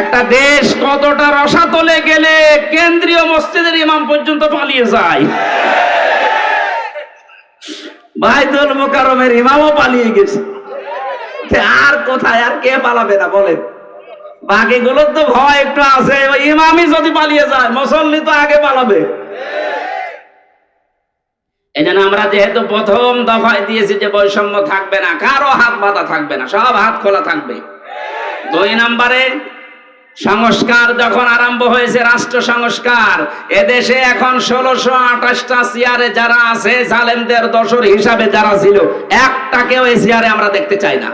একটা দেশ কতটা রসাতলে গেলে কেন্দ্রীয় মসজিদের ইমাম পর্যন্ত পালিয়ে যায়? বাইতুল মোকারমের ইমামও পালিয়ে গেছে। আর কোথায়, আর কে পালাবে না বলেন? বাকিগুলোর তো ভয় একটু আছে ইমামই যদি পালিয়ে যায়, মুসল্লি তো আগে পালাবে। এই জন্য আমরা যেহেতু প্রথম দফায় দিয়েছি যে বৈষম্য থাকবে না, কারও হাত বাঁধা থাকবে না, সব হাত খোলা থাকবে। দুই নম্বরে সংস্কার যখন আরম্ভ হয়েছে, রাষ্ট্র সংস্কার, এদেশে এখন ষোলোশো আঠাশটা চেয়ারে যারা আছে, জালেমদের দশর হিসাবে যারা ছিল, একটাকেও এই চেয়ারে আমরা দেখতে চাই না।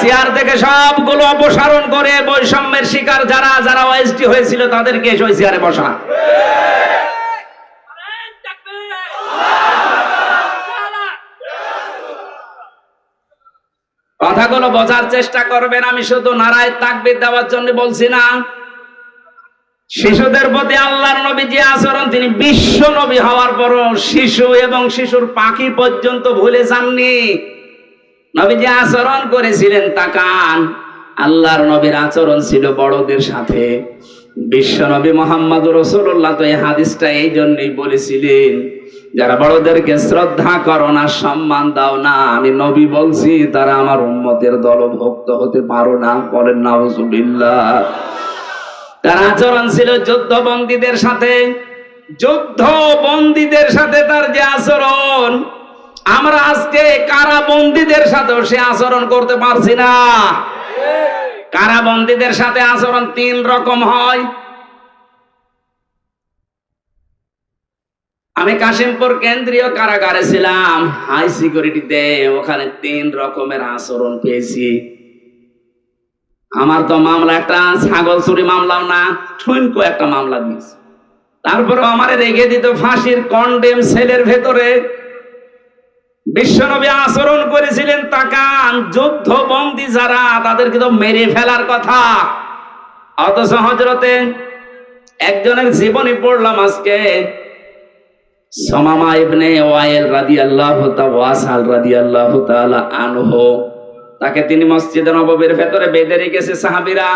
চেয়ার থেকে সবগুলো অপসারণ করে বৈষম্যের শিকার যারা যারা ওএসডি হয়েছিল, তাদেরকে ওই চেয়ারে বসা কথাগুলো বোঝার চেষ্টা করবেন। আমি শুধু নারায় তাকবির দেওয়ার জন্য বলছি না। শিশুদের প্রতি আল্লাহর নবী যে আচরণ, তিনি বিশ্ব নবী হওয়ার পরও শিশু এবং শিশুর পাখি পর্যন্ত ভুলে যাননি। নবী যে আচরণ করেছিলেন তাকান আল্লাহর নবীর আচরণ ছিল বড়দের সাথে। বিশ্ব নবী মোহাম্মদ রসুল্লাহ তো এই হাদিসটা এই জন্যই বলেছিলেন যারা বড়দেরকে শ্রদ্ধা করো না, সম্মান দাও না, আমি নবী বলছি, তারা আমার উম্মতের দলভক্ত হতে পারো না, বলেন নাউজুবিল্লাহ। তার আচরণ ছিল যুদ্ধ বন্দীদের সাথে যুদ্ধ বন্দীদের সাথে তার যে আচরণ, আমরা আজকে কারাবন্দীদের সাথেও সে আচরণ করতে পারছি না। কারাবন্দীদের সাথে আচরণ তিন রকম হয়। আমি কাশিমপুর কেন্দ্রীয় কারাগারে ছিলাম। হাই সিকিউরিটিতে ওখানে তিন রকমের আচরণ পেয়েছি। আমার তো মামলা, একটা ছাগল চুরি মামলাও না, ঠুনকো একটা মামলা দিয়েছে। তারপরে আমারে রেখে দিত ফাঁসির কন্ডেম সেলের ভেতরে। বিশ্বনবী আচরণ করেছিলেন তাকান, যুদ্ধ বন্দী যারা, তাদেরকে তো মেরে ফেলার কথা। অথচ হজরতে একজনের জীবনী পড়লাম আজকে। সমামা ইবনে ওয়াইল রাদিয়াল্লাহু তাআলা ওয়াসাল রাদিয়াল্লাহু তাআলা আনহু। তাকে তিনি মসজিদে নববীর ভেতরে বেঁধে রেখেছে সাহাবীরা।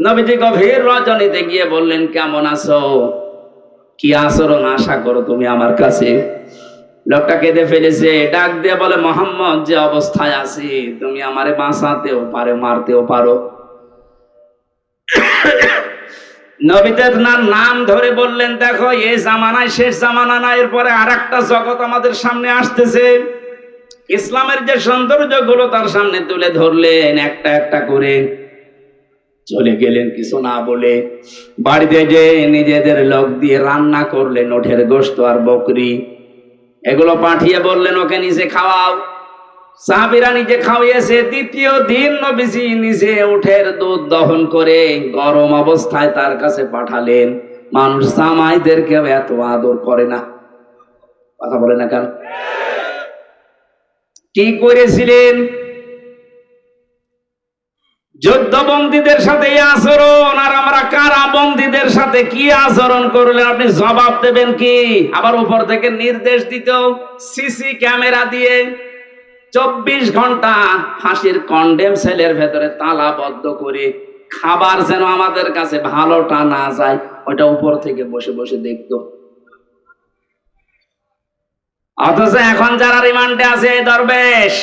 নবীজি গভীর রজনীতে গিয়ে বললেন, কেমন আছো? কি আচরণ আশা করো তুমি আমার কাছে? লোকটা কেঁদে ফেলেছে, ডাক দিয়ে বলে, মোহাম্মদ, যে অবস্থায় আছি, তুমি আমারে বাঁচাতেও পারে, মারতেও পারো। নবীদের নাম ধরে বললেন, দেখো এই জামানায় শেষ জামানা না, এরপরে আর একটা জগৎ আমাদের সামনে আসতেছে। ইসলামের যে সৌন্দর্যগুলো তার সামনে তুলে ধরলেন, একটা একটা করে। চলে গেলেন কিছু না বলে, বাড়িতে যে নিজেদের লোক দিয়ে রান্না করলেন, ওঠের গোস্ত আর বকরি। এগুলো পাঠিয়ে বললেন, ওকে নিজে খাওয়াও। সাহাবিরা নিজে খাওয়িয়েছে দ্বিতীয় দিন নবীজি নিজে উঠের দুধ দহন করে গরম অবস্থায় তার কাছে পাঠালেন। মানুষ সামাইদেরকে এত আদর করে না। কথা বলে না কেন? কি করেছিলেন? যুদ্ধবন্দীদের সাথে এই আচরণ আর আমরা কারা বন্দীদের সাথে কি আচরণ করলেন আপনি জবাব দেবেন কি? আবার উপর থেকে নির্দেশ দিত সিসি ক্যামেরা দিয়ে চব্বিশ ঘণ্টা ফাঁসির কন্ডেম সেলের ভেতরে তালাবদ্ধ করে খাবার যেন আমাদের কাছে ভালোটা না যায় ওটা উপর থেকে বসে বসে দেখতো। অথচ এখন যারা রিমান্ডে আছে দরবেশ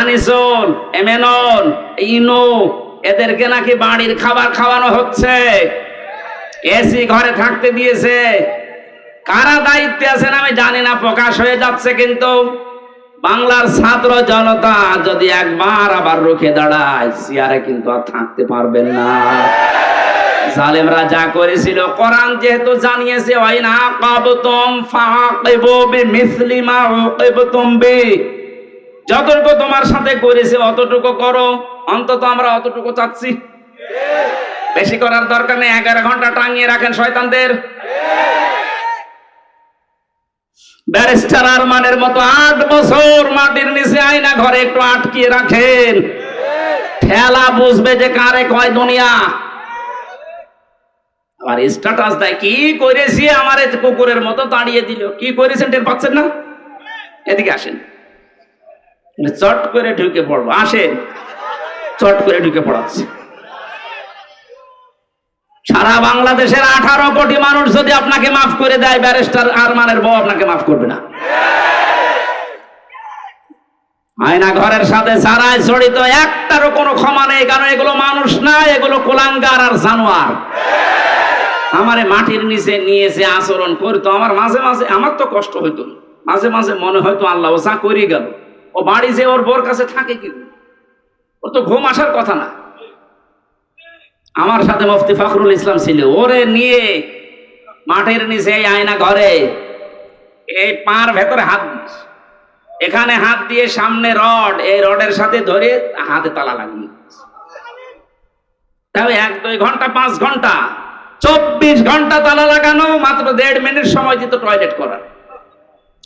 আনিসুল এমেনন ইনু, এদেরকে নাকি বাড়ির খাবার খাওয়ানো হচ্ছে। এসি ঘরে থাকতে দিয়েছে। কারা দায়িত্বে আছেন আমি জানি না, প্রকাশ হয়ে যাচ্ছে কিন্তু। বাংলার ছাত্র জনতা যদি একবার আবার রুখে দাঁড়ায় চেয়ারে কিন্তু আর থাকতে পারবেন না। জালেমরা যা করেছিল, কোরআন যেহেতু জানিয়েছে, ওয়াইনা কাবতুম ফাকিবু বিমিসলি মা উকিবতুম যতটুকু তোমার সাথে করেছে, অতটুকু করো। অন্তত আমরা অতটুকু চাচ্ছি। বেশি করার দরকার নেই, এগারো ঘণ্টা টাঙিয়ে রাখেন শয়তানদের। ব্যারিস্টার আরমানের মতো আট বছর মাটির নিচে আয়না ঘরে একটু আটকিয়ে রাখেন। ঠেলা বুঝবে যে কারে কয় দুনিয়া। আর স্ট্যাটাস দেয়, কি করেছি আমার কুকুরের মতো দাঁড়িয়ে দিল? কি করেছেন টের পাচ্ছেন না? এদিকে আসেন। চট করে ঢুকে পড়ব। আসেন। চট করে ঢুকে পড়াচ্ছে। সারা বাংলাদেশের আঠারো কোটি মানুষ যদি আপনাকে মাফ করে দেয়, ব্যারিস্টার আরমানের বউ আপনাকে মাফ করবে না। আয়না ঘরের সাথে যারাই জড়িত একটারও কোনো ক্ষমা নেই, কারণ এগুলো মানুষ না, এগুলো কোলাঙ্গার আর জানোয়ার। আমারে মাটির নিচে নিয়েছে আচরণ করতো, আমার মাঝে মাঝে, আমার তো কষ্ট হইতো মাঝে মাঝে মনে হয়তো আল্লাহ, ও যা করি গেল। ও বাড়ি যে ওর বোর কাছে থাকে কি ওর তো ঘুম আসার কথা না। আমার সাথে মুফতি ফখরুল ইসলাম ছিল। ওরে নিয়ে, মাঠের নিচে এই আয়না ঘরে, এই পার ভেতরে হাত এখানে হাত দিয়ে সামনে রড, এই রডের সাথে ধরে হাতে তালা লাগিয়ে। তাহলে এক, দুই ঘণ্টা, পাঁচ ঘণ্টা, চব্বিশ ঘণ্টা তালা লাগানো, মাত্র দেড় মিনিট সময় দিত টয়লেট করার।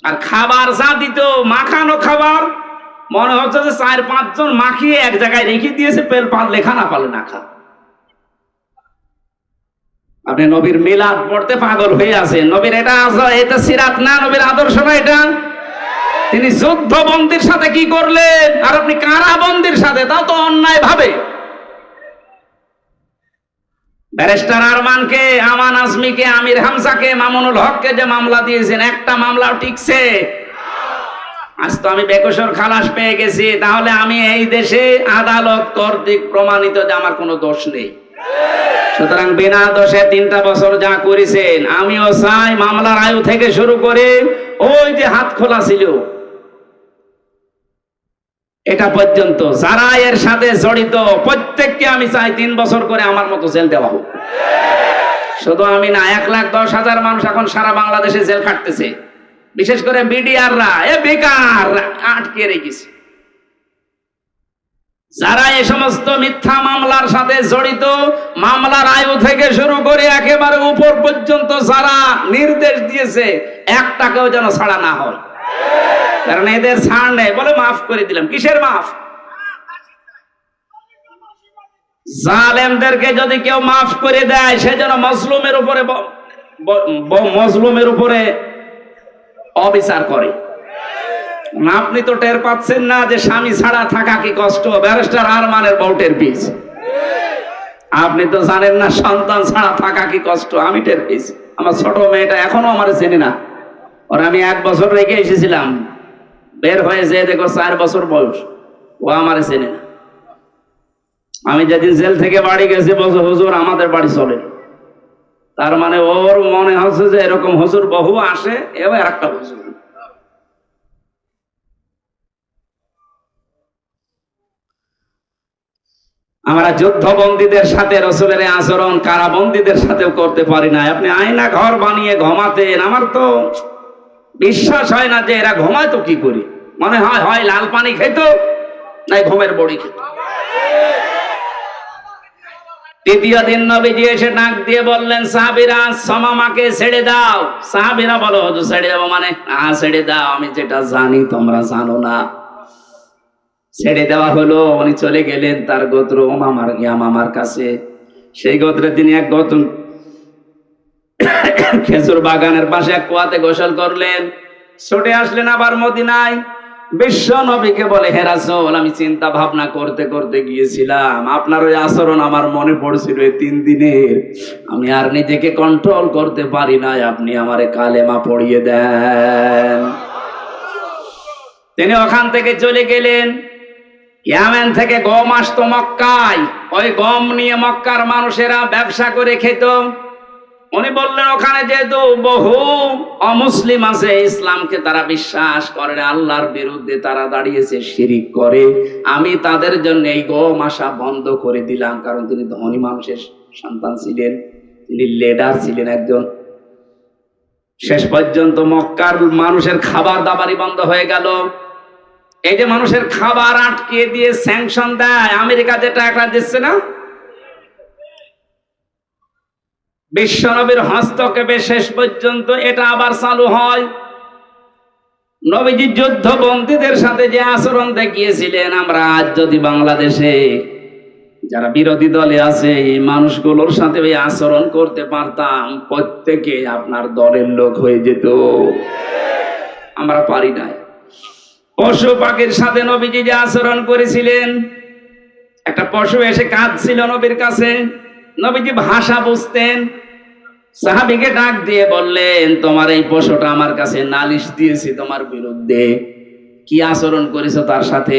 আর খাবার যা দিত, মাখানো খাবার, মনে হচ্ছে যে চার পাঁচজন মাখিয়ে এক জায়গায় রেখে দিয়েছে, পেল পাল লেখা না পালে না খা। আপনি নবীর মিলাদ পড়তে পাগল হয়ে আছেন। নবীর এটা এটা সিরাত না, নবীর আদর্শ না এটা? তিনি যুদ্ধ বন্দির সাথে কি করলেন? আর আপনি কারা বন্দির সাথে? তাও তো অন্যায় ভাবে ব্যারিস্টার আরমানকে, আমান আজমিকে, আমির হামজাকে, মামুনুল হককে যে মামলা দিয়েছেন, একটা মামলাও টিকছে। আজ তো আমি বেকসর খালাস পেয়ে গেছি। তাহলে আমি এই দেশে আদালত কর্তৃক প্রমাণিত যে আমার কোনো দোষ নেই। সুতরাং বিনা দোষে তিনটা বছর যা করেছেন, আমিও চাই মামলার আয়ু থেকে শুরু করে ওই যে হাত খোলা ছিল, এটা পর্যন্ত যারা এর সাথে জড়িত, প্রত্যেককে আমি চাই তিন বছর করে আমার মতো জেল দেওয়া হোক। শুধু আমি না, এক লাখ দশ হাজার মানুষ এখন সারা বাংলাদেশে জেল খাটতেছে। বিশেষ করে বিডিআররা, এ বেকার, আটকে রেখেছে। যারা এই সমস্ত মিথ্যা মামলার সাথে জড়িত মামলার আয়ু থেকে শুরু করে একেবারে উপর পর্যন্ত যারা নির্দেশ দিয়েছে, একটাকেও যেন ছাড়া না হয়। কারণ এদের ছাড় নেই বলে মাফ করে দিলাম। কিসের মাফ? জালেমদেরকে যদি কেউ মাফ করে দেয়, সে যেন মজলুমের উপরে মজলুমের উপরে অবিচার করে। আপনি তো টের পাচ্ছেন না যে স্বামী ছাড়া থাকা কি কষ্ট? ব্যারিস্টার আরমানের বউটের পিস। আপনি তো জানেন না, সন্তান ছাড়া থাকা কি কষ্ট? আমি টের পেয়েছি। আমার ছোট মেয়েটা এখনও আমার চেনে না। ওর আমি এক বছর রেখে এসেছিলাম। বের হয়ে যে দেখো চার বছর বয়স। ও আমার চেনে না। আমি যেদিন জেল থেকে বাড়ি গেছি, বলছো, হুজুর, আমাদের বাড়ি চলে। তার মানে ওর মনে হচ্ছে যে এরকম হুজুর বহু আসে এবার একটা হুজুর। আমরা যুদ্ধবন্দীদের সাথে রসুলের আচরণ, কারাবন্দীদের সাথেও করতে পারি না আপনি আয়না ঘর বানিয়ে ঘুমাতেন, আমার তো বিশ্বাস হয় না যে এরা ঘুমায় কি করি। মনে হয় হয় লাল পানি খেত, নাই ঘুমের বড়ি খেত। তৃতীয় দিন নবীজি এসে ডাক দিয়ে বললেন, সাহাবিরা, সমামাকে ছেড়ে দাও। সাহাবিরা বলো ছেড়ে যাব মানে? হ্যাঁ ছেড়ে দাও, আমি যেটা জানি তোমরা জানো না। ছেড়ে দেওয়া হলো, উনি চলে গেলেন তার গোত্র মামার গিয়া মামার কাছে। সেই গোত্রে তিনি এক গোত্র খেজুর বাগানের পাশে এক কুয়াতে গোসল করলেন। ছুটে আসলেন আবার মদিনায়। বিশ্ব নবীকে বলে হেরাসল আমি চিন্তা ভাবনা করতে করতে গিয়েছিলাম। আপনার ওই আচরণ আমার মনে পড়ছিল এই তিন দিনের। আমি আর নিজেকে কন্ট্রোল করতে পারি নাই। আপনি আমারে কালেমা পড়িয়ে দেন। তিনি ওখান থেকে চলে গেলেন। ইয়ামেন থেকে গম আসতো মক্কায়। ওই গম নিয়ে মক্কার মানুষেরা ব্যবসা করে খেত। উনি বললেন, ওখানে যেহেতু বহু অমুসলিম আছে, ইসলামকে তারা বিশ্বাস করে না। আল্লাহর বিরুদ্ধে তারা দাঁড়িয়েছে, শিরিক করে। আমি তাদের জন্য এই গম আসা বন্ধ করে দিলাম। কারণ তিনি ধনী মানুষের সন্তান ছিলেন। তিনি লেডার ছিলেন একজন। শেষ পর্যন্ত মক্কার মানুষের খাবার দাবারই বন্ধ হয়ে গেল। এই যে মানুষের খাবার আটকে দিয়ে স্যাংশন দেয়, আমেরিকা যেটা একটা দিচ্ছে না? বিশ্বনবীর হস্তক্ষেপে শেষ পর্যন্ত এটা আবার চালু হয়। নবীজি যুদ্ধ বন্দীদের সাথে যে আচরণ দেখিয়েছিলেন আমরা আজ যদি বাংলাদেশে যারা বিরোধী দলে আছে, এই মানুষগুলোর সাথে ওই আচরণ করতে পারতাম, প্রত্যেকে আপনার দলের লোক হয়ে যেত। আমরা পারি নাই। পশু পাখির সাথে নবীজি যে আচরণ করেছিলেন, একটা পশু এসে কাঁদছিল নবীর কাছে। নবীজি ভাষা বুঝতেন। সাহাবিকে ডাক দিয়ে বললেন, তোমার এই পশুটা আমার কাছে নালিশ দিয়েছি তোমার বিরুদ্ধে। কি আচরণ করেছ তার সাথে?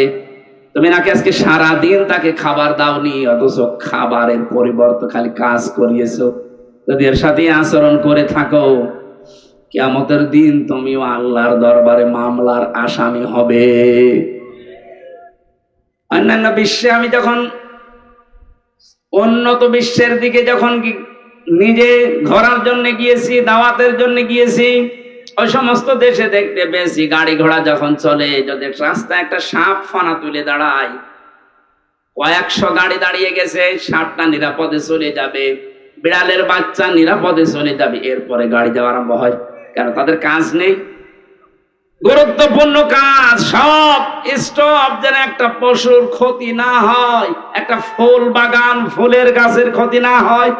তুমি নাকি আজকে সারা দিন তাকে খাবার দাওনি, অথচ খাবারের পরিবর্তে খালি কাজ করিয়েছো। যদি এর সাথে আচরণ করে থাকো কিয়ামতের দিন তুমিও আল্লাহর দরবারে মামলার আসামি হবে। অন্যান্য বিশ্বে আমি যখন উন্নত বিশ্বের দিকে যখন নিজে ঘোরার জন্য গিয়েছি, দাওয়াতের জন্য গিয়েছি, ওই সমস্ত দেশে দেখতে পেয়েছি, গাড়ি ঘোড়া যখন চলে, যদি রাস্তায় একটা সাপ ফানা তুলে দাঁড়ায়, কয়েকশো গাড়ি দাঁড়িয়ে গেছে, সাপটা নিরাপদে চলে যাবে, বিড়ালের বাচ্চা নিরাপদে চলে যাবে, এরপরে গাড়ি যাওয়া আরম্ভ হয়। কেন তাদের কাজ নেই? গুরুত্বপূর্ণ কাজ, সব স্টপ যেন একটা পশুর ক্ষতি না হয়, একটা ফুল বাগান, ফুলের গাছের ক্ষতি না হয়।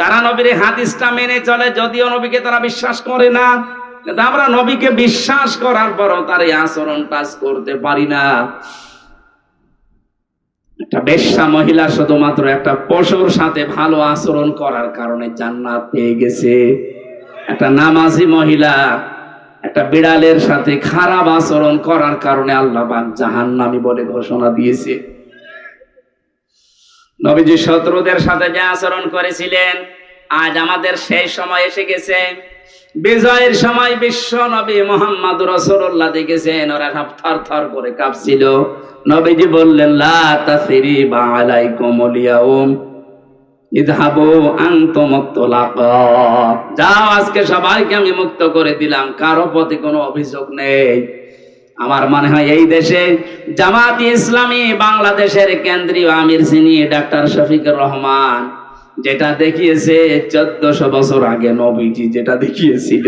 তারা নবীর হাদিসটা মেনে চলে, যদিও নবীকে তারা বিশ্বাস করে না। আমরা নবীকে বিশ্বাস করার পরও তার এই আচরণ টাচ করতে পারি না। একটা বেশ্যা মহিলা শুধুমাত্র একটা পশুর সাথে ভালো আচরণ করার কারণে জান্নাত পেয়ে গেছে। একটা নামাজি মহিলা একটা বিড়ালের সাথে খারাপ আচরণ করার কারণে আল্লাহ পাক জাহান্নামী বলে ঘোষণা দিয়েছে। নবীজি শত্রুদের সাথে যে আচরণ করেছিলেন, আজ আমাদের সেই সময় এসে গেছে। বিজয়ের সময় বিশ্ব নবী মোহাম্মদ রসুল্লাহ দেখেছেন, ওরা সব থর থর করে কাঁপছিল। নবীজি বললেন, লা তাসরিবা আলাইকুম আলিয়াউম যাও, আজকে সবাইকে আমি মুক্ত করে দিলাম, কারও প্রতি কোনো অভিযোগ নেই। আমার মনে হয় এই দেশে জামাত ইসলামী বাংলাদেশের কেন্দ্রীয় আমির সিনি ডাক্তার শফিকুর রহমান, যেটা দেখিয়েছে চোদ্দশো বছর আগে নবীজি, যেটা দেখিয়েছিল।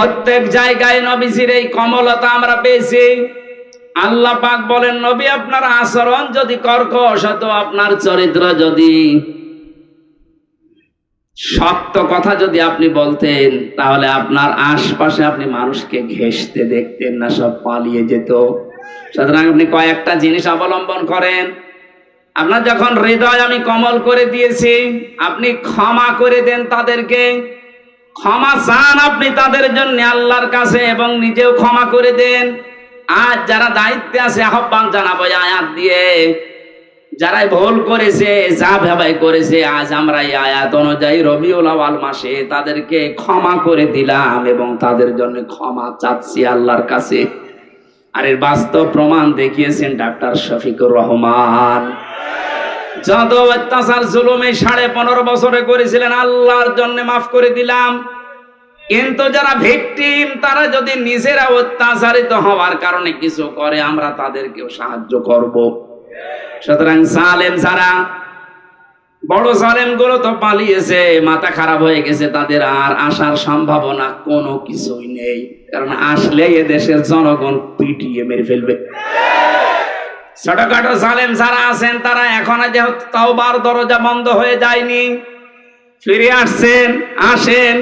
প্রত্যেক জায়গায় নবীজির এই কমলতা আমরা পেয়েছি। আল্লাহ পাক বলেন, নবী, আপনার আচরণ যদি কর্কশ হতো, আপনার চরিত্র যদি শক্ত কথা যদি আপনি বলতেন, তাহলে আপনার আশপাশে আপনি মানুষকে ঘেঁষতে দেখতেন না, সব পালিয়ে যেত। সুতরাং আপনি কয়েকটা জিনিস অবলম্বন করেন। আপনার যখন হৃদয় আমি কমল করে দিয়েছি, আপনি ক্ষমা করে দেন তাদেরকে। ক্ষমা চান আপনি তাদের জন্য আল্লাহর কাছে এবং নিজেও ক্ষমা করে দেন। আজ যারা দায়িত্বে আছে, আহ্বান জানাব আয়াত দিয়ে, যারাই ভুল করেছে, যা ভেবাই করেছে, আজ আমরা এই আয়াত অনুযায়ী রবিউল আওয়াল মাসে তাদেরকে ক্ষমা করে দিলাম এবং তাদের জন্য ক্ষমা চাচ্ছি আল্লাহর কাছে। আর এর বাস্তব প্রমাণ দেখিয়েছেন ডাক্তার শফিকুর রহমান। যত অত্যাচার জুলুমে সাড়ে পনেরো বছরে করেছিলেন, আল্লাহর জন্য মাফ করে দিলাম। কিন্তু যারা ভিকটিম, তারা যদি নিজেরা অত্যাচারিত হওয়ার কারণে কিছু করে, আমরা তাদেরকেও সাহায্য করব। সুতরাং সালেম যারা, বড় সালেমগুলো তো পালিয়েছে, মাথা খারাপ হয়ে গেছে, তাদের আর আসার সম্ভাবনা কোনো কিছুই নেই। কারণ আসলে এ দেশের জনগণ পিটিয়ে মেরে ফেলবে। ছোটখাটো সালেম যারা আছেন, তারা এখন যেহেতু তাও তাওবার দরজা বন্ধ হয়ে যায়নি, ফিরে আসছেন, আসেন।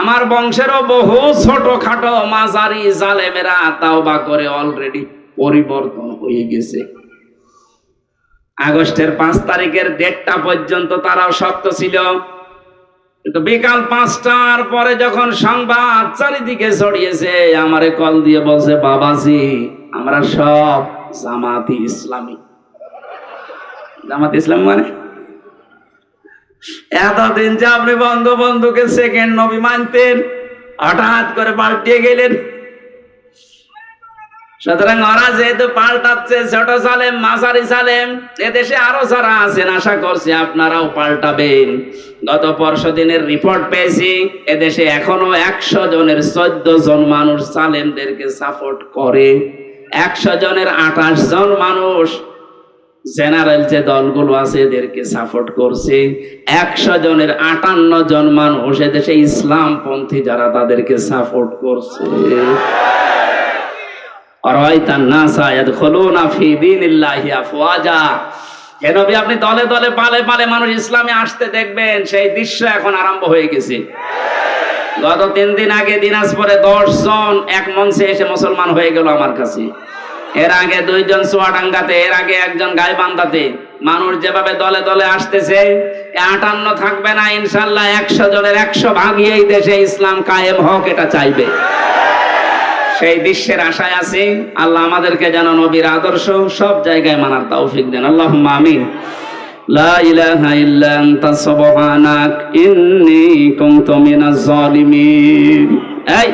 আমার বংশেরও বহু ছোট খাটো মাঝারি জালেমেরা তাওবা করে অলরেডি পরিবর্তন হয়ে গেছে। আগস্টের পাঁচ তারিখের দেড়টা পর্যন্ত তারাও শক্ত ছিল। কিন্তু বিকাল পাঁচটার পরে যখন সংবাদ চারিদিকে ছড়িয়েছে, আমারে কল দিয়ে বলছে, বাবাজি, আমরা সব জামাতি ইসলামী। জামাত ইসলাম মানে? এতদিন যে আপনি বঙ্গবন্ধুকে সেকেন্ড নবী মানতেন, হঠাৎ করে পাল্টিয়ে গেলেন। সুতরাং ওরা যেহেতু পাল্টাচ্ছে, ছোট সালেম মাসারি সালেম, এদেশে আরও যারা আছেন, আশা করছি আপনারাও পাল্টাবেন। গত পরশু দিনের রিপোর্ট পেয়েছি, এদেশে এখনও একশো জনের চোদ্দ জন মানুষ সালেমদেরকে সাপোর্ট করে। একশো জনের আঠাশ জন মানুষ। জেনারেল যে দলগুলো আছে, এদেরকে সাপোর্ট করছে। একশো জনের আটান্ন জন মানুষ এদেশে ইসলামপন্থী যারা, তাদেরকে সাপোর্ট করছে। আপনি দলে দলে পালে পালে মানুষ ইসলামে আসতে দেখবেন, সেই দৃশ্য এখন আরম্ভ হয়ে গেছে। গত তিন দিন আগে দিনাজপুরে দশ জন এক মঞ্চে এসে মুসলমান হয়ে গেল আমার কাছে। এর আগে দুইজন চুয়াডাঙ্গাতে, এর আগে একজন গাইবান্ধাতে। মানুষ যেভাবে দলে দলে আসতেছে আটান্ন থাকবে না, ইনশাল্লাহ একশো জনের একশো ভাগই এই দেশে ইসলাম কায়েম হোক, এটা চাইবে। সেই বিশ্বের আশায় আছি, আল্লাহ আমাদেরকে যেন নবীর আদর্শ সব জায়গায় মানার তৌফিক দেন। আল্লাহ আমিন। লা ইলাহা ইল্লা আনতা সুবহানাক ইন্নী কুনতু মিনাজ জালিমিন এই